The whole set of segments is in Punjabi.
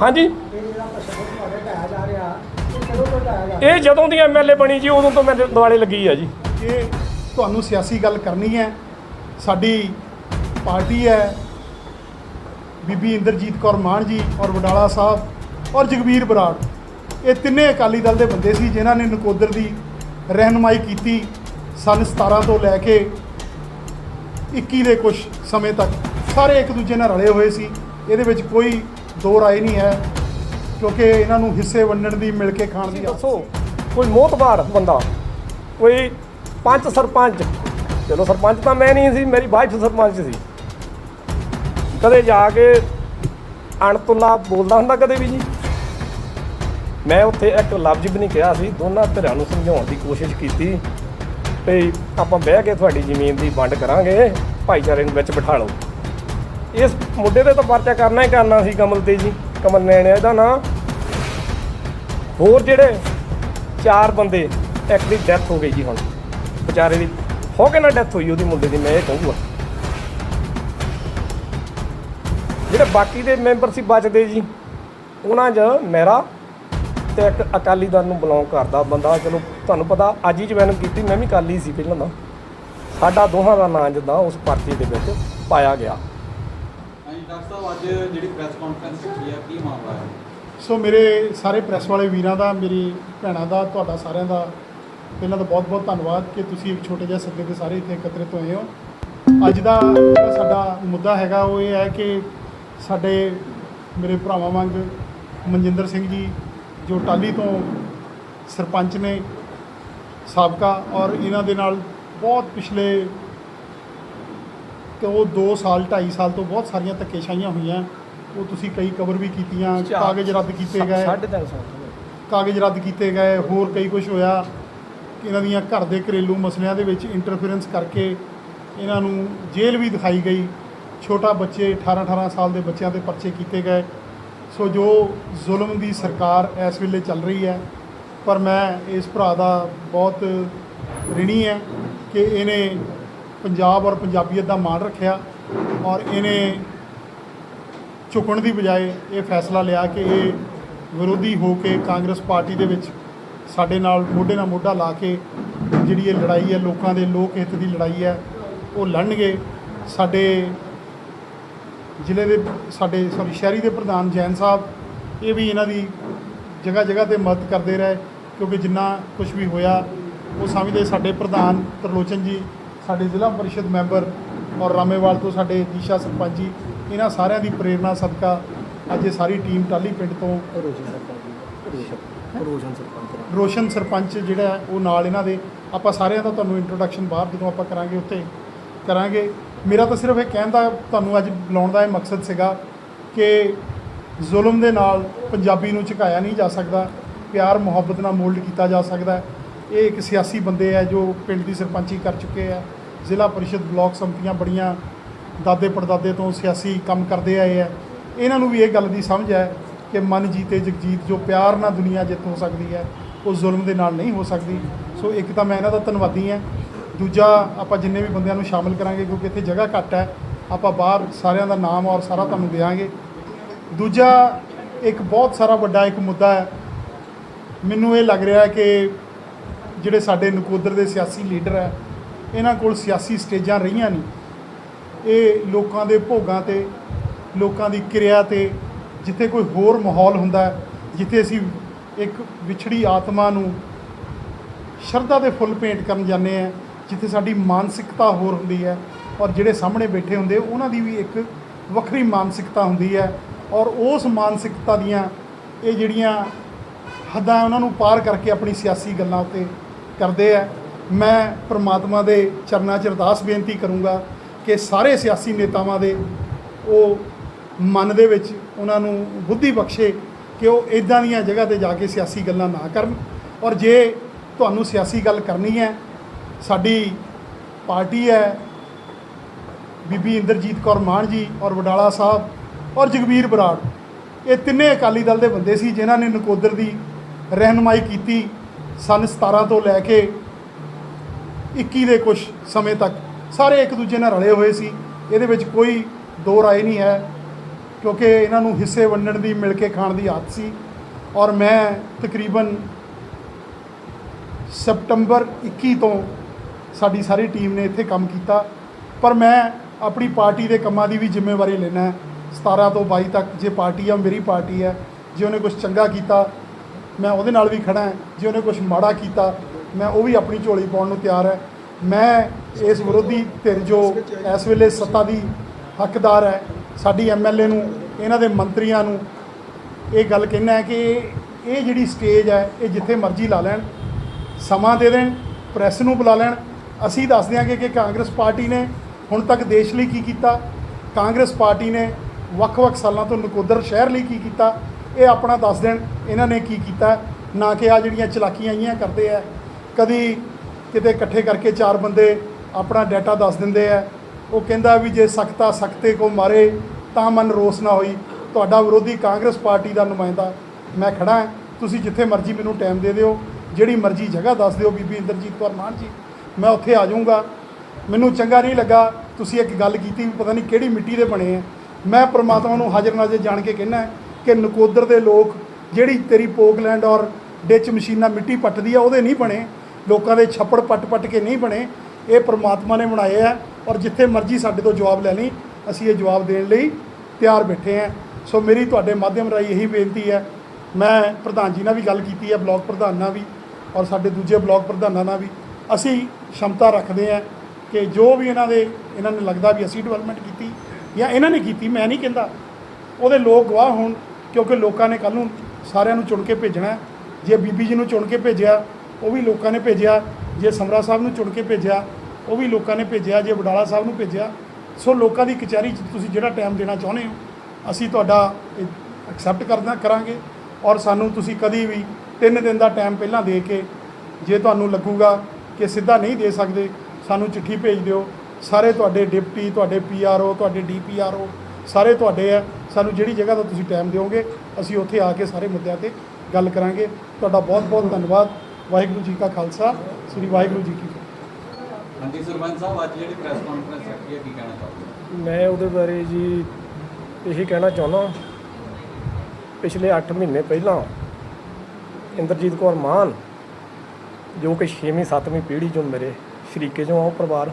ਹਾਂਜੀ। ਇਹ ਜਦੋਂ ਦੀ ਐਮਐਲਏ ਬਣੀ ਜੀ, ਉਦੋਂ ਤੋਂ ਮੇਰੇ ਦੁਆਲੇ ਲੱਗੀ ਆ ਜੀ। ਇਹ ਤੁਹਾਨੂੰ ਸਿਆਸੀ ਗੱਲ ਕਰਨੀ ਹੈ, ਸਾਡੀ ਪਾਰਟੀ ਹੈ, ਬੀਬੀ ਇੰਦਰਜੀਤ ਕੌਰ ਮਾਨ ਜੀ ਔਰ ਵਡਾਲਾ ਸਾਹਿਬ ਔਰ ਜਗਵੀਰ ਬਰਾੜ। ਇਹ ਤਿੰਨੇ ਅਕਾਲੀ ਦਲ ਦੇ ਬੰਦੇ ਸੀ, ਜਿਨ੍ਹਾਂ ਨੇ ਨਕੋਦਰ ਦੀ ਰਹਿਨਮਾਈ ਕੀਤੀ ਸਨ 17 ਤੋਂ ਲੈ ਕੇ 21 ਦੇ ਕੁਝ ਸਮੇਂ ਤੱਕ। ਸਾਰੇ ਇੱਕ ਦੂਜੇ ਨਾਲ ਰਲੇ ਹੋਏ ਸੀ। ਇਹਦੇ ਵਿੱਚ ਕੋਈ ਦੋ ਰਾਏ ਨਹੀਂ ਹੈ ਕਿਉਂਕਿ ਇਹਨਾਂ ਨੂੰ ਹਿੱਸੇ ਵੰਡਣ ਦੀ ਮਿਲ ਕੇ ਖਾਣ ਦੀ ਦੱਸੋ ਕੋਈ ਮੋਤਬਾਰ ਬੰਦਾ ਕੋਈ ਪੰਚ ਸਰਪੰਚ ਚਲੋ ਸਰਪੰਚ ਤਾਂ ਮੈਂ ਨਹੀਂ ਸੀ ਮੇਰੀ ਵਾਈਫ ਸਰਪੰਚ ਸੀ। ਕਦੇ ਜਾ ਕੇ ਅਣਤੁੱਲਾ ਬੋਲਦਾ ਹੁੰਦਾ ਕਦੇ ਵੀ ਜੀ। ਮੈਂ ਉੱਥੇ ਇੱਕ ਲਫ਼ਜ਼ ਵੀ ਨਹੀਂ ਕਿਹਾ ਸੀ ਦੋਨਾਂ ਧਿਰਾਂ ਨੂੰ ਸਮਝਾਉਣ ਦੀ ਕੋਸ਼ਿਸ਼ ਕੀਤੀ ਤੇ ਆਪਾਂ ਬਹਿ ਕੇ ਤੁਹਾਡੀ ਜ਼ਮੀਨ ਦੀ ਵੰਡ ਕਰਾਂਗੇ ਭਾਈਚਾਰੇ ਨੂੰ ਵਿੱਚ ਬਿਠਾ ਲਓ। ਇਸ ਮੁੱਦੇ ਤੇ ਤਾਂ ਪਰਚਾ ਕਰਨਾ ਹੀ ਕਰਨਾ ਸੀ ਕਮਲ ਤੇ ਜੀ, ਕਮਲ ਨੈਣ ਇਹਦਾ ਨਾਂ। ਹੋਰ ਜਿਹੜੇ ਚਾਰ ਬੰਦੇ ਇੱਕ ਦੀ ਡੈਥ ਹੋ ਗਈ ਜੀ ਹੁਣ। ਵਿਚਾਰੇ ਦੀ ਹੋ ਕੇ ਨਾ ਡੈਥ ਹੋਈ ਉਹਦੀ ਮੁੰਡੇ ਦੀ, ਮੈਂ ਇਹ ਕਹੂੰਗਾ। ਜਿਹੜੇ ਬਾਕੀ ਦੇ ਮੈਂਬਰ ਸੀ ਬਚਦੇ ਜੀ, ਉਹਨਾਂ 'ਚ ਮੇਰਾ ਤੇ ਇੱਕ ਅਕਾਲੀ ਦਲ ਨੂੰ ਬਿਲੋਂਗ ਕਰਦਾ ਬੰਦਾ। ਚਲੋ, ਤੁਹਾਨੂੰ ਪਤਾ ਅੱਜ ਹੀ ਜੁਆਇਨ ਕੀਤੀ, ਮੈਂ ਵੀ ਅਕਾਲੀ ਸੀ ਪਹਿਲਾਂ ਦਾ ਸਾਡਾ ਦੋਹਾਂ ਦਾ ਨਾਂ ਜਿੱਦਾਂ ਉਸ ਪਰਚੇ ਦੇ ਵਿੱਚ ਪਾਇਆ ਗਿਆ। ਡਾਕਟਰ ਸਾਹਿਬ, ਅੱਜ ਜਿਹੜੀ ਪ੍ਰੈਸ ਕਾਨਫਰੰਸ ਰੱਖੀ ਆ, ਕੀ ਮਾਮਲਾ ਹੈ? ਸੋ ਮੇਰੇ ਸਾਰੇ ਪ੍ਰੈਸ ਵਾਲੇ ਵੀਰਾਂ ਦਾ, ਮੇਰੀ ਭੈਣਾਂ ਦਾ, ਤੁਹਾਡਾ ਸਾਰਿਆਂ ਦਾ ਪਹਿਲਾਂ ਤਾਂ ਬਹੁਤ-ਬਹੁਤ ਧੰਨਵਾਦ ਕਿ ਤੁਸੀਂ ਇੱਕ ਛੋਟੇ ਜਿਹੇ ਸੱਦੇ ਤੇ ਸਾਰੇ ਇੱਥੇ ਇਕੱਤਰਿਤ ਹੋਏ ਹੋ। ਅੱਜ ਦਾ ਜਿਹੜਾ ਸਾਡਾ ਮੁੱਦਾ ਹੈਗਾ, ਉਹ ਇਹ ਹੈ ਕਿ ਸਾਡੇ ਮੇਰੇ ਭਰਾਵਾਂ ਵਾਂਗ ਮਨਜਿੰਦਰ ਸਿੰਘ ਜੀ, ਜੋ ਟਾਲੀ ਤੋਂ ਸਰਪੰਚ ਨੇ ਸਾਬਕਾ ਔਰ ਇਹਨਾਂ ਦੇ ਨਾਲ ਬਹੁਤ ਪਿਛਲੇ ਕਿ ਉਹ 2 ਸਾਲ 2.5 ਸਾਲ ਤੋਂ ਬਹੁਤ ਸਾਰੀਆਂ ਧੱਕੇਸ਼ਾਹੀਆਂ ਹੋਈਆਂ। ਉਹ ਤੁਸੀਂ ਕਈ ਕਵਰ ਵੀ ਕੀਤੀਆਂ ਕਾਗਜ਼ ਰੱਦ ਕੀਤੇ ਗਏ। ਸਾਢੇ ਤਿੰਨ ਸਾਲ ਕਾਗਜ਼ ਰੱਦ ਕੀਤੇ ਗਏ ਹੋਰ ਕਈ ਕੁਝ ਹੋਇਆ। ਕਿ ਇਹਨਾਂ ਦੀਆਂ ਘਰ ਦੇ ਘਰੇਲੂ ਮਸਲਿਆਂ ਦੇ ਵਿੱਚ ਇੰਟਰਫੇਰੈਂਸ ਕਰਕੇ ਇਹਨਾਂ ਨੂੰ ਜੇਲ੍ਹ ਵੀ ਦਿਖਾਈ ਗਈ। ਛੋਟਾ ਬੱਚੇ 18 18 ਸਾਲ ਦੇ ਬੱਚਿਆਂ ਦੇ ਪਰਚੇ ਕੀਤੇ ਗਏ। ਸੋ ਜੋ ਜ਼ੁਲਮ ਦੀ ਸਰਕਾਰ ਇਸ ਵੇਲੇ ਚੱਲ ਰਹੀ ਹੈ ਪਰ ਮੈਂ ਇਸ ਭਰਾ ਦਾ ਬਹੁਤ ਰਿਣੀ ਹੈ ਕਿ ਇਹਨੇ ਪੰਜਾਬ ਔਰ ਪੰਜਾਬੀਅਤ ਦਾ ਮਾਣ ਰੱਖਿਆ ਔਰ ਇਹਨੇ ਝੁਕਣ ਦੀ ਬਜਾਏ ਇਹ ਫੈਸਲਾ ਲਿਆ ਕਿ ਇਹ ਵਿਰੋਧੀ ਹੋ ਕੇ ਕਾਂਗਰਸ ਪਾਰਟੀ ਦੇ ਵਿੱਚ ਸਾਡੇ ਨਾਲ ਮੋਢੇ ਨਾਲ ਮੋਢਾ ਲਾ ਕੇ ਜਿਹੜੀ ਇਹ ਲੜਾਈ ਹੈ, ਲੋਕਾਂ ਦੇ ਲੋਕ ਹਿੱਤ ਦੀ ਲੜਾਈ ਹੈ, ਉਹ ਲੜਨਗੇ। ਸਾਡੇ ਜ਼ਿਲ੍ਹੇ ਦੇ, ਸਾਡੇ, ਸੌਰੀ, ਸ਼ਹਿਰੀ ਦੇ ਪ੍ਰਧਾਨ ਜੈਨ ਸਾਹਿਬ ਇਹ ਵੀ ਇਹਨਾਂ ਦੀ ਜਗ੍ਹਾ ਜਗ੍ਹਾ ਤੇ ਮਦਦ ਕਰਦੇ ਰਹੇ, ਕਿਉਂਕਿ ਜਿੰਨਾ ਕੁਝ ਵੀ ਹੋਇਆ, ਉਹ ਸਮਝਦੇ ਸਾਡੇ ਪ੍ਰਧਾਨ ਤਰਲੋਚਨ ਜੀ ਸਾਡੇ ਜ਼ਿਲ੍ਹਾ ਪਰਿਸ਼ਦ ਮੈਂਬਰ ਔਰ ਰਾਮੇਵਾਲ ਤੋਂ ਸਾਡੇ ਦੀਸ਼ਾ ਸਰਪੰਚ ਜੀ ਇਹਨਾਂ ਸਾਰਿਆਂ ਦੀ ਪ੍ਰੇਰਣਾ ਸਦਕਾ ਅੱਜ ਇਹ ਸਾਰੀ ਟੀਮ ਟਾਲੀ ਪਿੰਡ ਤੋਂ ਰੋਸ਼ਨ ਸਰਪੰਚ ਰੋਸ਼ਨ ਸਰਪੰਚ ਰੋਸ਼ਨ ਸਰਪੰਚ ਜਿਹੜਾ ਉਹ ਨਾਲ ਇਹਨਾਂ ਦੇ। ਆਪਾਂ ਸਾਰਿਆਂ ਦਾ ਤੁਹਾਨੂੰ ਇੰਟਰੋਡਕਸ਼ਨ ਬਾਹਰ ਜਦੋਂ ਆਪਾਂ ਕਰਾਂਗੇ ਉੱਥੇ ਕਰਾਂਗੇ। ਮੇਰਾ ਤਾਂ ਸਿਰਫ ਇਹ ਕਹਿਣ ਦਾ ਤੁਹਾਨੂੰ ਅੱਜ ਬੁਲਾਉਣ ਦਾ ਇਹ ਮਕਸਦ ਸੀਗਾ ਕਿ ਜ਼ੁਲਮ ਦੇ ਨਾਲ ਪੰਜਾਬੀ ਨੂੰ ਝੁਕਾਇਆ ਨਹੀਂ ਜਾ ਸਕਦਾ ਪਿਆਰ ਮੁਹੱਬਤ ਨਾਲ ਮੋਲਡ ਕੀਤਾ ਜਾ ਸਕਦਾ। ਇਹ ਇੱਕ ਸਿਆਸੀ ਬੰਦੇ ਹੈ ਜੋ ਪਿੰਡ ਦੀ ਸਰਪੰਚੀ ਕਰ ਚੁੱਕੇ ਆ। ਜ਼ਿਲ੍ਹਾ ਪਰਿਸ਼ਦ ਬਲਾਕ ਸੰਮਤੀਆਂ ਬੜੀਆਂ ਦਾਦੇ ਪੜਦਾਦੇ ਤੋਂ ਸਿਆਸੀ ਕੰਮ ਕਰਦੇ ਆਏ ਆ। ਇਹਨਾਂ ਨੂੰ ਵੀ ਇਹ ਗੱਲ ਦੀ ਸਮਝ ਹੈ ਕਿ ਮਨ ਜੀਤੇ ਜਗਜੀਤ ਜੋ ਪਿਆਰ ਨਾਲ ਦੁਨੀਆ ਜਿੱਤ ਹੋ ਸਕਦੀ ਹੈ, ਉਹ ਜ਼ੁਲਮ ਦੇ ਨਾਲ ਨਹੀਂ ਹੋ ਸਕਦੀ। ਸੋ ਇੱਕ ਤਾਂ ਮੈਂ ਇਹਨਾਂ ਦਾ ਧੰਨਵਾਦੀ ਹਾਂ। ਦੂਜਾ, ਆਪਾਂ ਜਿੰਨੇ ਵੀ ਬੰਦਿਆਂ ਨੂੰ ਸ਼ਾਮਿਲ ਕਰਾਂਗੇ ਕਿਉਂਕਿ ਇੱਥੇ ਜਗ੍ਹਾ ਘੱਟ ਹੈ, ਆਪਾਂ ਬਾਹਰ ਸਾਰਿਆਂ ਦਾ ਨਾਮ ਔਰ ਸਾਰਾ ਤੁਹਾਨੂੰ ਦੇਵਾਂਗੇ। ਦੂਜਾ, ਇੱਕ ਬਹੁਤ ਸਾਰਾ ਵੱਡਾ ਇੱਕ ਮੁੱਦਾ ਹੈ। ਮੈਨੂੰ ਇਹ ਲੱਗ ਰਿਹਾ ਹੈ ਕਿ ਜਿਹੜੇ ਸਾਡੇ ਨਕੋਦਰ ਦੇ ਸਿਆਸੀ ਲੀਡਰ ਹੈ, ਇਹਨਾਂ ਕੋਲ ਸਿਆਸੀ ਸਟੇਜਾਂ ਰਹੀਆਂ ਨਹੀਂ। ਇਹ ਲੋਕਾਂ ਦੇ ਭੋਗਾਂ ਤੇ, ਲੋਕਾਂ ਦੀ ਕਿਰਿਆ ਤੇ ਜਿੱਥੇ ਕੋਈ ਹੋਰ ਮਾਹੌਲ ਹੁੰਦਾ ਜਿੱਥੇ ਅਸੀਂ ਇੱਕ ਵਿਛੜੀ ਆਤਮਾ ਨੂੰ ਸ਼ਰਧਾ ਦੇ ਫੁੱਲ ਪੇਂਟ ਕਰਨ ਜਾਂਦੇ ਆ ਜਿੱਥੇ ਸਾਡੀ ਮਾਨਸਿਕਤਾ ਹੋਰ ਹੁੰਦੀ ਹੈ ਔਰ ਜਿਹੜੇ ਸਾਹਮਣੇ ਬੈਠੇ ਹੁੰਦੇ, ਉਹਨਾਂ ਦੀ ਵੀ ਇੱਕ ਵੱਖਰੀ ਮਾਨਸਿਕਤਾ ਹੁੰਦੀ ਹੈ ਔਰ ਉਸ ਮਾਨਸਿਕਤਾ ਦੀਆਂ ਇਹ ਜਿਹੜੀਆਂ ਹੱਦਾਂ ਉਹਨਾਂ ਨੂੰ ਪਾਰ ਕਰਕੇ ਆਪਣੀ ਸਿਆਸੀ ਗੱਲਾਂ ਉੱਤੇ ਕਰਦੇ ਆ। ਮੈਂ ਪ੍ਰਮਾਤਮਾ ਦੇ ਚਰਨਾਂ 'ਚ ਅਰਦਾਸ ਬੇਨਤੀ ਕਰੂੰਗਾ ਕਿ ਸਾਰੇ ਸਿਆਸੀ ਨੇਤਾਵਾਂ ਦੇ ਉਹ ਮਨ ਦੇ ਵਿੱਚ ਉਹਨਾਂ ਨੂੰ ਬੁੱਧੀ ਬਖਸ਼ੇ ਕਿ ਉਹ ਇਦਾਂ ਦੀਆਂ ਜਗ੍ਹਾ ਤੇ ਜਾ ਕੇ ਸਿਆਸੀ ਗੱਲਾਂ ਨਾ ਕਰਨ। ਔਰ ਜੇ ਤੁਹਾਨੂੰ ਸਿਆਸੀ ਗੱਲ ਕਰਨੀ ਹੈ, ਸਾਡੀ ਪਾਰਟੀ ਹੈ, ਬੀਬੀ ਇੰਦਰਜੀਤ ਕੌਰ ਮਾਨ ਜੀ ਔਰ ਵਡਾਲਾ ਸਾਹਿਬ ਔਰ ਜਗਵੀਰ ਬਰਾੜ, ਇਹ ਤਿੰਨੇ ਅਕਾਲੀ ਦਲ ਦੇ ਬੰਦੇ ਸੀ ਜਿਨ੍ਹਾਂ ਨੇ ਨਕੋਦਰ ਦੀ ਰਹਿਨਮਾਈ ਕੀਤੀ ਸਨ 17 ਤੋਂ ਲੈ ਕੇ 21 ਦੇ ਕੁਝ ਸਮੇਂ ਤੱਕ। ਸਾਰੇ ਇੱਕ ਦੂਜੇ ਨਾਲ ਰਲੇ ਹੋਏ ਸੀ। ਇਹਦੇ ਵਿੱਚ ਕੋਈ ਦੋ ਰਾਏ ਨਹੀਂ ਹੈ, ਕਿਉਂਕਿ ਇਹਨਾਂ ਨੂੰ ਹਿੱਸੇ ਵੰਡਣ ਦੀ, ਮਿਲ ਕੇ ਖਾਣ ਦੀ ਆਦਤ ਸੀ। ਔਰ ਮੈਂ ਤਕਰੀਬਨ ਸਪਟੰਬਰ 21 ਤੋਂ ਸਾਡੀ ਸਾਰੀ ਟੀਮ ਨੇ ਇੱਥੇ ਕੰਮ ਕੀਤਾ। ਪਰ ਮੈਂ ਆਪਣੀ ਪਾਰਟੀ ਦੇ ਕੰਮਾਂ ਦੀ ਵੀ ਜ਼ਿੰਮੇਵਾਰੀ ਲੈਣਾ ਹੈ। 17 ਤੋਂ 22 ਤੱਕ ਜੇ ਪਾਰਟੀ ਆ, ਮੇਰੀ ਪਾਰਟੀ ਹੈ। ਜੇ ਉਹਨੇ ਕੁਝ ਚੰਗਾ ਕੀਤਾ ਮੈਂ ਉਹਦੇ ਨਾਲ ਵੀ ਖੜਾ ਜੇ ਉਹਨੇ ਕੁਝ ਮਾੜਾ ਕੀਤਾ, ਮੈਂ ਉਹ ਵੀ ਆਪਣੀ ਝੋਲੀ ਪਾਉਣ ਨੂੰ ਤਿਆਰ ਹੈ। ਮੈਂ ਇਸ ਵਿਰੋਧੀ ਧਿਰ ਜੋ ਇਸ ਵੇਲੇ ਸੱਤਾ ਦੀ ਹੱਕਦਾਰ ਹੈ, ਸਾਡੀ ਐਮਐਲਏ ਨੂੰ, ਇਹਨਾਂ ਦੇ ਮੰਤਰੀਆਂ ਨੂੰ, ਇਹ ਗੱਲ ਕਹਿਣਾ ਹੈ ਕਿ ਇਹ- ਇਹ ਜਿਹੜੀ ਸਟੇਜ ਹੈ, ਇਹ ਜਿੱਥੇ ਮਰਜ਼ੀ ਲਾ ਲੈਣ, ਸਮਾਂ ਦੇ ਦੇਣ ਪ੍ਰੈਸ ਨੂੰ ਬੁਲਾ ਲੈਣ। ਅਸੀਂ ਦੱਸ ਦਿਆਂਗੇ ਕਿ ਕਾਂਗਰਸ ਪਾਰਟੀ ਨੇ ਹੁਣ ਤੱਕ ਦੇਸ਼ ਲਈ ਕੀ ਕੀਤਾ? ਕਾਂਗਰਸ ਪਾਰਟੀ ਨੇ ਵੱਖ-ਵੱਖ ਸਾਲਾਂ ਤੋਂ ਨਕੋਦਰ ਸ਼ਹਿਰ ਲਈ ਕੀ ਕੀਤਾ? ਇਹ ਆਪਣਾ ਦੱਸ ਦੇਣ ਇਹਨਾਂ ਨੇ ਕੀ ਕੀਤਾ। ਨਾ ਕਿ ਆ ਜਿਹੜੀਆਂ ਚਲਾਕੀਆਂ ਆਈਆਂ ਕਰਦੇ ਆ। ਕਦੀ ਕਿਤੇ ਇਕੱਠੇ ਕਰਕੇ ਚਾਰ ਬੰਦੇ ਆਪਣਾ ਡਾਟਾ ਦੱਸ ਦਿੰਦੇ ਆ। ਉਹ ਕਹਿੰਦਾ ਵੀ ਜੇ ਸਖਤਾ ਸਖਤੇ ਕੋ ਮਾਰੇ ਤਾਂ ਮਨ ਰੋਸ ਨਾ ਹੋਈ। ਤੁਹਾਡਾ ਵਿਰੋਧੀ ਕਾਂਗਰਸ ਪਾਰਟੀ ਦਾ ਨੁਮਾਇੰਦਾ। ਮੈਂ ਖੜਾ ਹਾਂ। ਤੁਸੀਂ ਜਿੱਥੇ ਮਰਜ਼ੀ ਮੈਨੂੰ ਟਾਈਮ ਦੇ ਦਿਓ। ਜਿਹੜੀ ਮਰਜ਼ੀ ਜਗ੍ਹਾ ਦੱਸ ਦਿਓ ਬੀਬੀ ਇੰਦਰਜੀਤ ਕੌਰ ਮਾਨ ਜੀ। ਮੈਂ ਉੱਥੇ ਆ ਜਾਊਂਗਾ। ਮੈਨੂੰ ਚੰਗਾ ਨਹੀਂ ਲੱਗਾ। ਤੁਸੀਂ ਇੱਕ ਗੱਲ ਕੀਤੀ ਵੀ ਪਤਾ ਨਹੀਂ ਕਿਹੜੀ ਮਿੱਟੀ ਦੇ ਬਣੇ ਆ। ਮੈਂ ਪ੍ਰਮਾਤਮਾ ਨੂੰ ਹਾਜ਼ਰ ਨਾਜ਼ਰ ਜਾਣ ਕੇ ਕਹਿਣਾ ਕਿ ਨਕੋਦਰ ਦੇ ਲੋਕ ਜਿਹੜੀ ਤੇਰੀ ਪੋਕਲੈਂਡ ਔਰ ਡਿਚ ਮਸ਼ੀਨਾਂ ਮਿੱਟੀ ਪੱਟਦੀ ਆ, ਉਹਦੇ ਨਹੀਂ ਬਣੇ। ਲੋਕਾਂ ਦੇ ਛੱਪੜ ਪੱਟ-ਪੱਟ ਕੇ ਨਹੀਂ ਬਣੇ। ਇਹ ਪ੍ਰਮਾਤਮਾ ਨੇ ਬਣਾਏ ਆ ਔਰ ਜਿੱਥੇ ਮਰਜ਼ੀ ਸਾਡੇ ਤੋਂ ਜਵਾਬ ਲੈ ਲਈ, ਅਸੀਂ ਇਹ ਜਵਾਬ ਦੇਣ ਲਈ ਤਿਆਰ ਬੈਠੇ ਆ। ਸੋ ਮੇਰੀ ਤੁਹਾਡੇ ਮਾਧਿਅਮ ਰਾਹੀਂ ਇਹੀ ਬੇਨਤੀ ਹੈ। ਮੈਂ ਪ੍ਰਧਾਨ ਜੀ ਨਾਲ ਵੀ ਗੱਲ ਕੀਤੀ ਹੈ, ਬਲਾਕ ਪ੍ਰਧਾਨ ਨਾਲ ਵੀ ਔਰ ਸਾਡੇ ਦੂਜੇ ਬਲਾਕ ਪ੍ਰਧਾਨਾਂ ਨਾਲ ਵੀ। ਅਸੀਂ ਸ਼ਮਤਾ ਰੱਖਦੇ ਹਾਂ ਕਿ ਜੋ ਵੀ ਇਹਨਾਂ ਦੇ, ਇਹਨਾਂ ਨੂੰ ਲੱਗਦਾ ਵੀ ਅਸੀਂ ਡਿਵੈਲਪਮੈਂਟ ਕੀਤੀ ਜਾਂ ਇਹਨਾਂ ਨੇ ਕੀਤੀ, ਮੈਂ ਨਹੀਂ ਕਹਿੰਦਾ। ਉਹਦੇ ਲੋਕ ਗਵਾਹ ਹੋਣ ਕਿਉਂਕਿ ਲੋਕਾਂ ਨੇ ਕੱਲ ਨੂੰ ਸਾਰਿਆਂ ਨੂੰ ਚੁਣ ਕੇ ਭੇਜਣਾ ਜੇ ਬੀਬੀ ਜੀ ਨੂੰ ਚੁਣ ਕੇ ਭੇਜਿਆ, ਉਹ ਵੀ ਲੋਕਾਂ ਨੇ ਭੇਜਿਆ। ਜੇ ਸਮਰਾ ਸਾਹਿਬ ਨੂੰ ਚੁਣ ਕੇ ਭੇਜਿਆ, ਉਹ ਵੀ ਲੋਕਾਂ ਨੇ ਭੇਜਿਆ। ਜੇ ਵਡਾਲਾ ਸਾਹਿਬ ਨੂੰ ਭੇਜਿਆ, ਸੋ ਲੋਕਾਂ ਦੀ ਕਚਹਿਰੀ 'ਚ ਤੁਸੀਂ ਜਿਹੜਾ ਟਾਈਮ ਦੇਣਾ ਚਾਹੁੰਦੇ ਹੋ, ਅਸੀਂ ਤੁਹਾਡਾ ਐਕਸੈਪਟ ਕਰਦਾ, ਕਰਾਂਗੇ। ਔਰ ਸਾਨੂੰ ਤੁਸੀਂ ਕਦੀ ਵੀ 3 ਦਿਨ ਦਾ ਟਾਈਮ ਪਹਿਲਾਂ ਦੇ ਕੇ ਜੇ ਤੁਹਾਨੂੰ ਲੱਗੂਗਾ ਕਿ ਸਿੱਧਾ ਨਹੀਂ ਦੇ ਸਕਦੇ, ਸਾਨੂੰ ਚਿੱਠੀ ਭੇਜ ਦਿਓ। ਸਾਰੇ ਤੁਹਾਡੇ ਡਿਪਟੀ, ਤੁਹਾਡੇ ਪੀਆਰਓ ਤੁਹਾਡੇ ਡੀਪੀਆਰਓ ਸਾਰੇ ਤੁਹਾਡੇ ਆ। ਸਾਨੂੰ ਜਿਹੜੀ ਜਗ੍ਹਾ ਦਾ ਤੁਸੀਂ ਟਾਈਮ ਦਿਓਗੇ ਅਸੀਂ ਉੱਥੇ ਆ ਕੇ ਸਾਰੇ ਮੁੱਦਿਆਂ ਤੇ ਗੱਲ ਕਰਾਂਗੇ। ਤੁਹਾਡਾ ਬਹੁਤ ਬਹੁਤ ਧੰਨਵਾਦ। ਵਾਹਿਗੁਰੂ ਜੀ ਕਾ ਖਾਲਸਾ। ਸ੍ਰੀ ਵਾਹਿਗੁਰੂ ਜੀ ਕੀ ਫਤਿਹ। ਹਾਂਜੀ ਸਰਪੰਚ ਸਾਹਿਬ ਅੱਜ ਜਿਹੜੀ ਪ੍ਰੈਸ ਕਾਨਫਰੰਸ ਰੱਖੀ ਹੈ ਕੀ ਕਹਿਣਾ ਚਾਹੋਗੇ? ਮੈਂ ਉਹਦੇ ਬਾਰੇ ਜੀ ਇਹੀ ਕਹਿਣਾ ਚਾਹੁੰਦਾ। ਪਿਛਲੇ 8 ਮਹੀਨੇ ਪਹਿਲਾਂ ਇੰਦਰਜੀਤ ਕੌਰ ਮਾਨ ਜੋ ਕਿ 6ਵੀਂ 7ਵੀਂ ਪੀੜ੍ਹੀ ਚੋਂ ਮੇਰੇ ਸ਼ਰੀਕੇ ਚੋਂ ਆ ਉਹ ਪਰਿਵਾਰ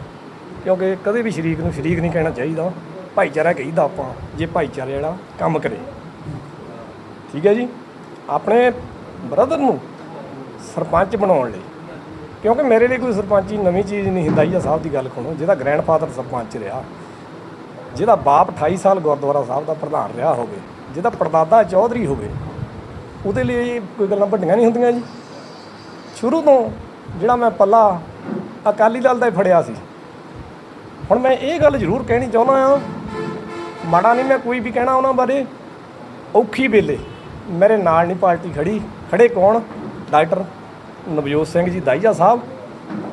ਕਿਉਂਕਿ ਕਦੇ ਵੀ ਸ਼ਰੀਕ ਨੂੰ ਸ਼ਰੀਕ ਨਹੀਂ ਕਹਿਣਾ ਚਾਹੀਦਾ। ਭਾਈਚਾਰਾ ਕਹੀਦਾ ਆਪਾਂ, ਜੇ ਭਾਈਚਾਰਾ ਜਿਹੜਾ ਕੰਮ ਕਰੇ। ਠੀਕ ਹੈ ਜੀ? ਆਪਣੇ ਬ੍ਰਦਰ ਨੂੰ ਸਰਪੰਚ ਬਣਾਉਣ ਲਈ। ਕਿਉਂਕਿ ਮੇਰੇ ਲਈ ਕੋਈ ਸਰਪੰਚੀ ਨਵੀਂ ਚੀਜ਼ ਨਹੀਂ ਹਿੰਦਾਈਆ ਸਾਹਿਬ ਦੀ ਗੱਲ ਸੁਣੋ, ਜਿਹਦਾ ਗ੍ਰੈਂਡਫਾਦਰ ਸਰਪੰਚ ਰਿਹਾ, ਜਿਹਦਾ ਬਾਪ 28 ਸਾਲ ਗੁਰਦੁਆਰਾ ਸਾਹਿਬ ਦਾ ਪ੍ਰਧਾਨ ਰਿਹਾ ਹੋਵੇ, ਜਿਹਦਾ ਪੜਦਾਦਾ ਚੌਧਰੀ ਹੋਵੇ, ਉਹਦੇ ਲਈ ਕੋਈ ਗੱਲਾਂ ਵੱਡੀਆਂ ਨਹੀਂ ਹੁੰਦੀਆਂ ਜੀ। ਸ਼ੁਰੂ ਤੋਂ ਜਿਹੜਾ ਮੈਂ ਪੱਲਾ ਅਕਾਲੀ ਦਲ ਦਾ ਹੀ ਫੜਿਆ ਸੀ। ਹੁਣ ਮੈਂ ਇਹ ਗੱਲ ਜ਼ਰੂਰ ਕਹਿਣੀ ਚਾਹੁੰਦਾ ਆ ਮਾੜਾ ਨਹੀਂ ਮੈਂ ਕੋਈ ਵੀ ਕਹਿਣਾ ਉਹਨਾਂ ਬਾਰੇ। ਔਖੀ ਵੇਲੇ ਮੇਰੇ ਨਾਲ ਨਹੀਂ ਪਾਰਟੀ ਖੜੀ। ਖੜੇ ਕੌਣ? ਡਾਕਟਰ ਨਵਜੋਤ ਸਿੰਘ ਜੀ ਦਾਈਆ ਸਾਹਿਬ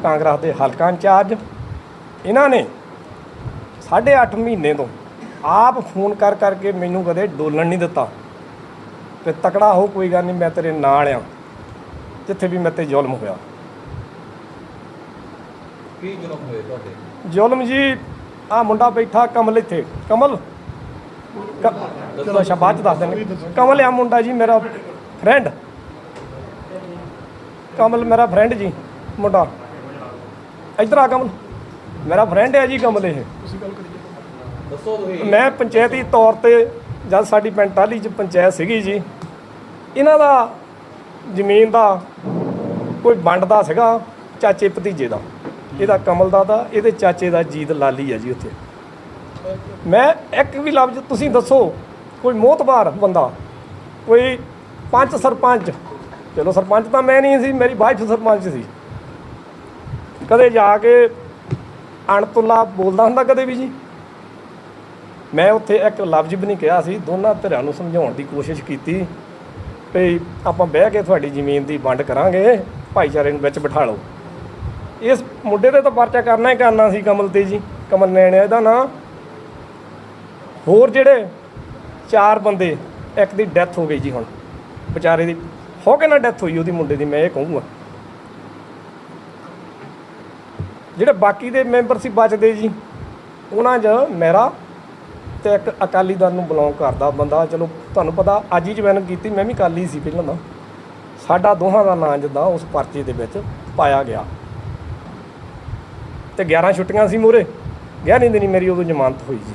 ਕਾਂਗਰਸ ਦੇ ਹਲਕਾ ਇੰਚਾਰਜ। ਇਹਨਾਂ ਨੇ ਸਾਢੇ ਅੱਠ ਮਹੀਨੇ ਤੋਂ ਆਪ ਫੋਨ ਕਰ ਕਰਕੇ ਮੈਨੂੰ ਕਦੇ ਡੋਲਣ ਨਹੀਂ ਦਿੱਤਾ। ਤੇ ਤਕੜਾ ਹੋ ਕੋਈ ਗੱਲ ਨਹੀਂ ਮੈਂ ਤੇਰੇ ਨਾਲ ਆ। ਜਿੱਥੇ ਵੀ ਮੇਰੇ ਤੇ ਜ਼ੁਲਮ ਹੋਇਆ। ਕੀ ਜੁਲਮ ਹੋਏ ਤੁਹਾਡੇ? ਜ਼ੁਲਮ ਜੀ ਆ ਮੁੰਡਾ ਬੈਠਾ ਕਮਲ ਇੱਥੇ। ਕਮਲ? ਅੱਛਾ, ਬਾਅਦ ਚ ਦੱਸ ਦਿੰਦੇ ਕਮਲ ਆ ਮੁੰਡਾ ਜੀ, ਮੇਰਾ ਫਰੈਂਡ ਕਮਲ ਮੇਰਾ ਫਰੈਂਡ ਜੀ, ਮੁੰਡਾ। ਇੱਧਰ ਆ ਕਮਲ। ਮੇਰਾ ਫਰੈਂਡ ਹੈ ਜੀ ਕਮਲ ਇਹ। ਦੱਸੋ ਤੁਸੀਂ ਮੈਂ ਪੰਚਾਇਤੀ ਤੌਰ ਤੇ ਜਦ ਸਾਡੀ ਪਿੰਡ ਟਾਹਲੀ ਚ ਪੰਚਾਇਤ ਸੀਗੀ ਜੀ, ਇਹਨਾਂ ਦਾ ਜ਼ਮੀਨ ਦਾ ਕੋਈ ਵੰਡਦਾ ਸੀਗਾ ਚਾਚੇ ਭਤੀਜੇ ਦਾ। ਇਹਦਾ ਕਮਲ ਦਾ ਤਾਂ ਇਹਦੇ ਚਾਚੇ ਦਾ ਜੀਤ ਲਾਲੀ ਹੈ ਜੀ ਉੱਥੇ। ਮੈਂ ਇੱਕ ਵੀ ਲਫ਼ਜ਼ ਤੁਸੀਂ ਦੱਸੋ, ਕੋਈ ਮੋਤਬਾਰ ਬੰਦਾ, ਕੋਈ ਪੰਚ ਸਰਪੰਚ। ਚਲੋ ਸਰਪੰਚ ਤਾਂ ਮੈਂ ਨਹੀਂ ਸੀ, ਮੇਰੀ ਵਾਈਫ ਸਰਪੰਚ ਸੀ। ਕਦੇ ਜਾ ਕੇ ਅਣਤੁੱਲਾ ਬੋਲਦਾ ਹੁੰਦਾ ਕਦੇ ਵੀ ਜੀ। ਮੈਂ ਉੱਥੇ ਇੱਕ ਲਫ਼ਜ਼ ਵੀ ਨਹੀਂ ਕਿਹਾ ਸੀ, ਦੋਨਾਂ ਧਿਰਾਂ ਨੂੰ ਸਮਝਾਉਣ ਦੀ ਕੋਸ਼ਿਸ਼ ਕੀਤੀ ਵੀ ਆਪਾਂ ਬਹਿ ਕੇ ਤੁਹਾਡੀ ਜ਼ਮੀਨ ਦੀ ਵੰਡ ਕਰਾਂਗੇ, ਭਾਈਚਾਰੇ ਨੂੰ ਵਿੱਚ ਬਿਠਾ ਲਓ। ਇਸ ਮੁੰਡੇ ਤੇ ਤਾਂ ਪਰਚਾ ਕਰਨਾ ਹੀ ਕਰਨਾ ਸੀ ਕਮਲ ਤੇ ਜੀ, ਕਮਲ ਨੈਣਿਆ ਇਹਦਾ ਨਾਂ। ਹੋਰ ਜਿਹੜੇ ਚਾਰ ਬੰਦੇ, ਇੱਕ ਦੀ ਡੈਥ ਹੋ ਗਈ ਜੀ ਹੁਣ। ਵਿਚਾਰੇ ਦੀ ਹੋ ਕੇ ਨਾ ਡੈਥ ਹੋਈ, ਉਹਦੀ ਮੁੰਡੇ ਦੀ ਮੈਂ ਇਹ ਕਹੂੰਗਾ। ਜਿਹੜੇ ਬਾਕੀ ਦੇ ਮੈਂਬਰ ਸੀ ਬਚਦੇ ਜੀ, ਉਹਨਾਂ 'ਚ ਮੇਰਾ ਤੇ ਇੱਕ ਅਕਾਲੀ ਦਲ ਨੂੰ ਬਿਲੋਂਗ ਕਰਦਾ ਬੰਦਾ। ਚਲੋ, ਤੁਹਾਨੂੰ ਪਤਾ ਅੱਜ ਹੀ ਜੁਆਇਨ ਕੀਤੀ, ਮੈਂ ਵੀ ਅਕਾਲੀ ਸੀ ਪਹਿਲਾਂ ਦਾ ਸਾਡਾ ਦੋਹਾਂ ਦਾ ਨਾਂ ਜਿੱਦਾਂ ਉਸ ਪਰਚੇ ਦੇ ਵਿੱਚ ਪਾਇਆ ਗਿਆ। ਤੇ 11 ਛੁੱਟੀਆਂ ਸੀ ਮੂਰੇ 11 ਦਿਨੀ ਮੇਰੀ ਉਦੋਂ ਜ਼ਮਾਨਤ ਹੋਈ ਜੀ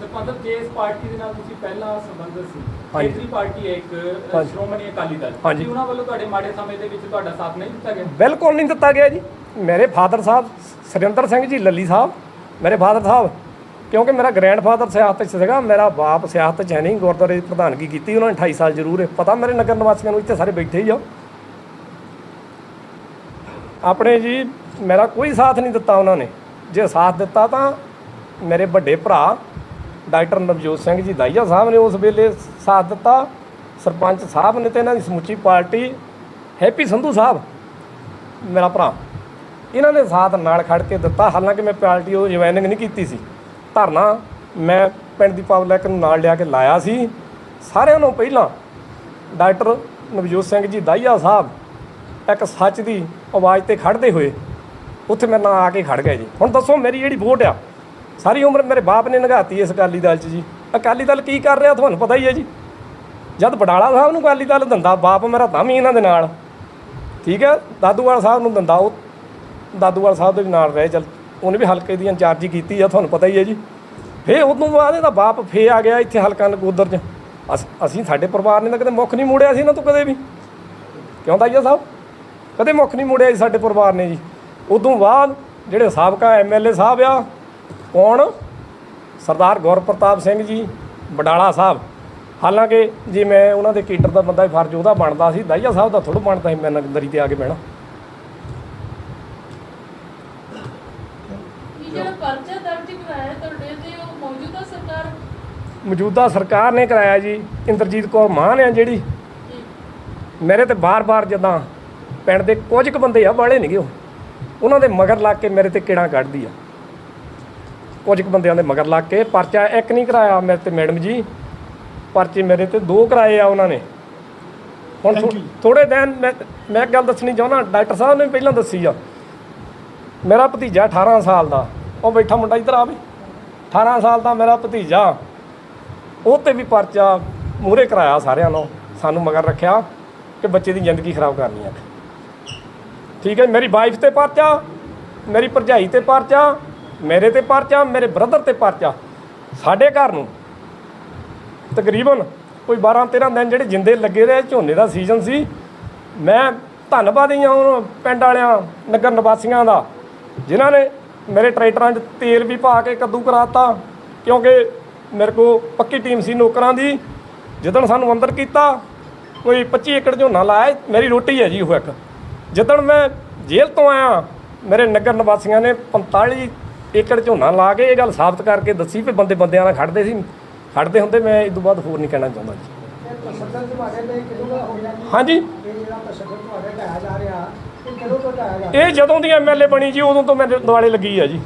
ਸਰ ਮਤਲਬ ਜੇ ਇਸ ਪਾਰਟੀ ਦੇ ਨਾਲ ਤੁਸੀਂ ਪਹਿਲਾਂ ਸੰਬੰਧਿਤ ਸੀ। ਹਾਂਜੀ। ਖੇਤਰੀ ਪਾਰਟੀ ਹੈ ਇੱਕ ਅ, ਹਾਂਜੀ। ਸ਼੍ਰੋਮਣੀ ਅਕਾਲੀ ਦਲ। ਹਾਂਜੀ। ਕੀ ਉਹਨਾਂ ਵੱਲੋਂ ਤੁਹਾਡੇ ਮਾੜੇ ਸਮੇਂ ਦੇ ਵਿੱਚ ਤੁਹਾਡਾ ਸਾਥ ਨਹੀਂ ਦਿੱਤਾ ਗਿਆ? ਬਿਲਕੁਲ ਨਹੀਂ ਦਿੱਤਾ ਗਿਆ ਜੀ। ਮੇਰੇ ਫਾਦਰ ਸਾਹਿਬ ਸੁਰਿੰਦਰ ਸਿੰਘ ਜੀ ਲੱਲੀ ਸਾਹਿਬ ਮੇਰੇ ਫਾਦਰ ਸਾਹਿਬ ਕਿਉਂਕਿ ਮੇਰਾ ਗ੍ਰੈਂਡਫਾਦਰ ਸਿਆਸਤ 'ਚ ਸੀਗਾ ਮੇਰਾ ਬਾਪ ਸਿਆਸਤ 'ਚ ਹੈ ਨਹੀਂ ਗੁਰਦੁਆਰੇ ਦੀ ਪ੍ਰਧਾਨਗੀ ਕੀਤੀ ਉਹਨਾਂ ਨੇ 28 ਸਾਲ ਜ਼ਰੂਰ। ਹੈ ਪਤਾ ਮੇਰੇ ਨਗਰ ਨਿਵਾਸੀਆਂ ਨੂੰ ਇੱਥੇ ਸਾਰੇ ਬੈਠੇ ਹੀ ਆ। ਆਪਣੇ ਜੀ ਮੇਰਾ ਕੋਈ ਸਾਥ ਨਹੀਂ ਦਿੱਤਾ ਉਹਨਾਂ ਨੇ। ਜੇ ਸਾਥ ਦਿੱਤਾ ਤਾਂ ਮੇਰੇ ਵੱਡੇ ਭਰਾ ਡਾਕਟਰ ਨਵਜੋਤ ਸਿੰਘ ਜੀ ਦਾਈਆ ਸਾਹਿਬ ਨੇ ਉਸ ਵੇਲੇ ਸਾਥ ਦਿੱਤਾ। ਸਰਪੰਚ ਸਾਹਿਬ ਨੇ ਤੇ ਇਹਨਾਂ ਦੀ ਸਮੁੱਚੀ ਪਾਰਟੀ, ਹੈਪੀ ਸੰਧੂ ਸਾਹਿਬ, ਮੇਰਾ ਭਰਾ। ਇਹਨਾਂ ਨੇ ਸਾਥ ਨਾਲ ਖੜ ਕੇ ਦਿੱਤਾ। ਹਾਲਾਂਕਿ ਮੈਂ ਪਾਰਟੀ ਉਹ ਜੁਆਇਨਿੰਗ ਨਹੀਂ ਕੀਤੀ ਸੀ। ਧਰਨਾ ਮੈਂ ਪਿੰਡ ਦੀ ਪਬਲਿਕ ਨੂੰ ਨਾਲ ਲਿਆ ਕੇ ਲਾਇਆ ਸੀ। ਸਾਰਿਆਂ ਨੂੰ ਪਹਿਲਾਂ ਡਾਕਟਰ ਨਵਜੋਤ ਸਿੰਘ ਜੀ ਦਾਈਆ ਸਾਹਿਬ ਇੱਕ ਸੱਚ ਦੀ ਆਵਾਜ਼ ਤੇ ਖੜਦੇ ਹੋਏ ਉੱਥੇ ਮੇਰੇ ਨਾਲ ਆ ਕੇ ਖੜ ਗਏ ਜੀ। ਹੁਣ ਦੱਸੋ ਮੇਰੀ ਜਿਹੜੀ ਵੋਟ ਆ ਸਾਰੀ ਉਮਰ ਮੇਰੇ ਬਾਪ ਨੇ ਨਗਾਤੀ ਇਸ ਅਕਾਲੀ ਦਲ 'ਚ ਜੀ। ਅਕਾਲੀ ਦਲ ਕੀ ਕਰ ਰਿਹਾ ਤੁਹਾਨੂੰ ਪਤਾ ਹੀ ਹੈ ਜੀ। ਜਦ ਬਟਾਲਾ ਸਾਹਿਬ ਨੂੰ ਅਕਾਲੀ ਦਲ ਦਿੰਦਾ, ਬਾਪ ਮੇਰਾ ਤਾਂ ਵੀ ਇਹਨਾਂ ਦੇ ਨਾਲ। ਠੀਕ ਹੈ, ਦਾਦੂਵਾਲ ਸਾਹਿਬ ਨੂੰ ਦਿੰਦਾ, ਉਹ ਦਾਦੂਵਾਲ ਸਾਹਿਬ ਦੇ ਨਾਲ ਰਹੇ, ਚਲ। ਉਹਨੇ ਵੀ ਹਲਕੇ ਦੀ ਇੰਚਾਰਜੀ ਕੀਤੀ ਆ, ਤੁਹਾਨੂੰ ਪਤਾ ਹੀ ਹੈ ਜੀ। ਫੇ ਉਦੋਂ ਬਾਅਦ ਇਹਦਾ ਬਾਪ ਫੇ ਆ ਗਿਆ ਇੱਥੇ ਹਲਕਾ ਨਕੋਦਰ 'ਚ। ਅਸ- ਅਸੀਂ ਸਾਡੇ ਪਰਿਵਾਰ ਨੇ ਤਾਂ ਕਦੇ ਮੁੱਖ ਨਹੀਂ ਮੋੜਿਆ ਸੀ ਇਹਨਾਂ ਤੋਂ ਕਦੇ ਵੀ। ਕਿਉਂ ਦਾਈਆ ਸਾਹਿਬ? ਕਦੇ ਮੁੱਖ ਨਹੀਂ ਮੋੜਿਆ ਜੀ ਸਾਡੇ ਪਰਿਵਾਰ ਨੇ ਜੀ। ਉਦੋਂ ਬਾਅਦ ਜਿਹੜੇ ਸਾਬਕਾ ਐਮਐਲਏ ਸਾਹਿਬ ਆ ਕੌਣ? ਸਰਦਾਰ ਗੁਰਪ੍ਰਤਾਪ ਸਿੰਘ ਜੀ ਬਡਾਲਾ ਸਾਹਿਬ। ਹਾਲਾਂਕਿ ਜੇ ਮੈਂ ਉਹਨਾਂ ਦੇ ਕੇਡਰ ਦਾ ਬੰਦਾ ਹੀ ਫਰਜ਼ ਉਹਦਾ ਬਣਦਾ ਸੀ ਦਾਈਆ ਸਾਹਿਬ ਦਾ ਥੋੜਾ ਬਣਦਾ ਸੀ ਮੈਂ ਨਗਦਰੀ ਤੇ ਆ ਕੇ ਬਹਿਣਾ। ਮੌਜੂਦਾ ਸਰਕਾਰ? ਨੇ ਕਰਾਇਆ ਜੀ ਇੰਦਰਜੀਤ ਕੌਰ ਮਾਨ ਆ ਜਿਹੜੀ। ਮੇਰੇ ਤੇ ਬਾਰ-ਬਾਰ ਜਦਾਂ ਪਿੰਡ ਦੇ ਕੁਝ ਕੁ ਬੰਦੇ ਆ ਬਾਲੇ ਨਹੀਂਗੇ ਉਹ। ਉਹਨਾਂ ਦੇ ਮਗਰ ਲੱਗ ਕੇ ਮੇਰੇ ਤੇ ਕਿਹੜਾ ਕੱਢਦੀ ਆ। ਕੁਝ ਕੁ ਬੰਦਿਆਂ ਦੇ ਮਗਰ ਲੱਗ ਕੇ ਪਰਚਾ ਇੱਕ ਨਹੀਂ ਕਰਾਇਆ ਮੇਰੇ ਤੇ ਮੈਡਮ ਜੀ। ਪਰਚੇ ਮੇਰੇ ਤੇ ਦੋ ਕਰਾਏ ਆ ਉਹਨਾਂ ਨੇ। ਹੁਣ. ਥੋੜੇ ਦਿਨ ਮੈਂ ਮੈਂ ਇੱਕ ਗੱਲ ਦੱਸਣੀ ਚਾਹੁੰਦਾ ਡਾਕਟਰ ਸਾਹਿਬ ਨੇ ਪਹਿਲਾਂ ਦੱਸੀ ਆ। ਮੇਰਾ ਭਤੀਜਾ 18 ਸਾਲ ਦਾ। ਉਹ ਬੈਠਾ ਮੁੰਡਾ ਇੱਧਰ ਆ ਵੀ। 18 ਸਾਲ ਦਾ ਮੇਰਾ ਭਤੀਜਾ। ਉਹ ਤੇ ਵੀ ਪਰਚਾ ਮੂਹਰੇ ਕਰਾਇਆ ਸਾਰਿਆਂ ਨੂੰ ਸਾਨੂੰ ਮਗਰ ਰੱਖਿਆ ਕਿ ਬੱਚੇ ਦੀ ਜ਼ਿੰਦਗੀ ਖਰਾਬ ਕਰਨੀ ਆ। ਠੀਕ ਹੈ ਮੇਰੀ ਵਾਈਫ ਤੇ ਪਰਚਾ ਮੇਰੀ ਭਰਜਾਈ ਤੇ ਪਰਚਾ ਮੇਰੇ ਤੇ ਪਰਚਾ, ਮੇਰੇ ਬ੍ਰਦਰ ਤੇ ਪਰਚਾ, ਸਾਡੇ ਘਰ ਨੂੰ। ਤਕਰੀਬਨ ਕੋਈ 12 13 ਦਿਨ ਜਿਹੜੇ ਜਿੰਦੇ ਲੱਗੇ ਰਹੇ, ਝੋਨੇ ਦਾ ਸੀਜ਼ਨ ਸੀ। ਮੈਂ ਧੰਨਵਾਦੀ ਹਾਂ ਉਹਨਾਂ ਪਿੰਡ ਵਾਲਿਆਂ, ਨਗਰ ਨਿਵਾਸੀਆਂ ਦਾ, ਜਿਨ੍ਹਾਂ ਨੇ ਮੇਰੇ ਟਰੈਕਟਰਾਂ 'ਚ ਤੇਲ ਵੀ ਪਾ ਕੇ ਕੱਦੂ ਕਰਾਤਾ, ਕਿਉਂਕਿ ਮੇਰੇ ਕੋ ਪੱਕੀ ਟੀਮ ਸੀ ਨੌਕਰਾਂ ਦੀ। ਜਿੱਦਣ ਸਾਨੂੰ ਅੰਦਰ ਕੀਤਾ, ਕੋਈ 25 ਏਕੜ ਝੋਨਾ ਲਾਇਆ, ਮੇਰੀ ਰੋਟੀ ਹੈ ਜੀ ਉਹ ਇੱਕ। ਜਿੱਦਣ ਮੈਂ ਜੇਲ੍ਹ ਤੋਂ ਆਇਆ, ਮੇਰੇ ਨਗਰ ਨਿਵਾਸੀਆਂ ਨੇ 45 ਏਕੜ ਝੋਨਾ ਲਾ ਕੇ ਇਹ ਗੱਲ ਸਾਬਤ ਕਰਕੇ ਦੱਸੀ ਵੀ ਬੰਦੇ ਬੰਦਿਆਂ ਨਾਲ ਖੜਦੇ ਸੀ। ਖੜਦੇ ਹੁੰਦੇ ਮੈਂ ਇਸ ਤੋਂ ਬਾਅਦ ਹੋਰ ਨਹੀਂ ਕਹਿਣਾ ਚਾਹੁੰਦਾ ਜੀ। ਹਾਂਜੀ। ਇਹ ਇਹ ਇਹ ਜਦੋਂ ਦੀ ਐਮਐਲਏ ਬਣੀ ਜੀ ਉਦੋਂ ਤੋਂ ਮੇਰੇ ਦੁਆਲੇ ਲੱਗੀ ਆ ਜੀ।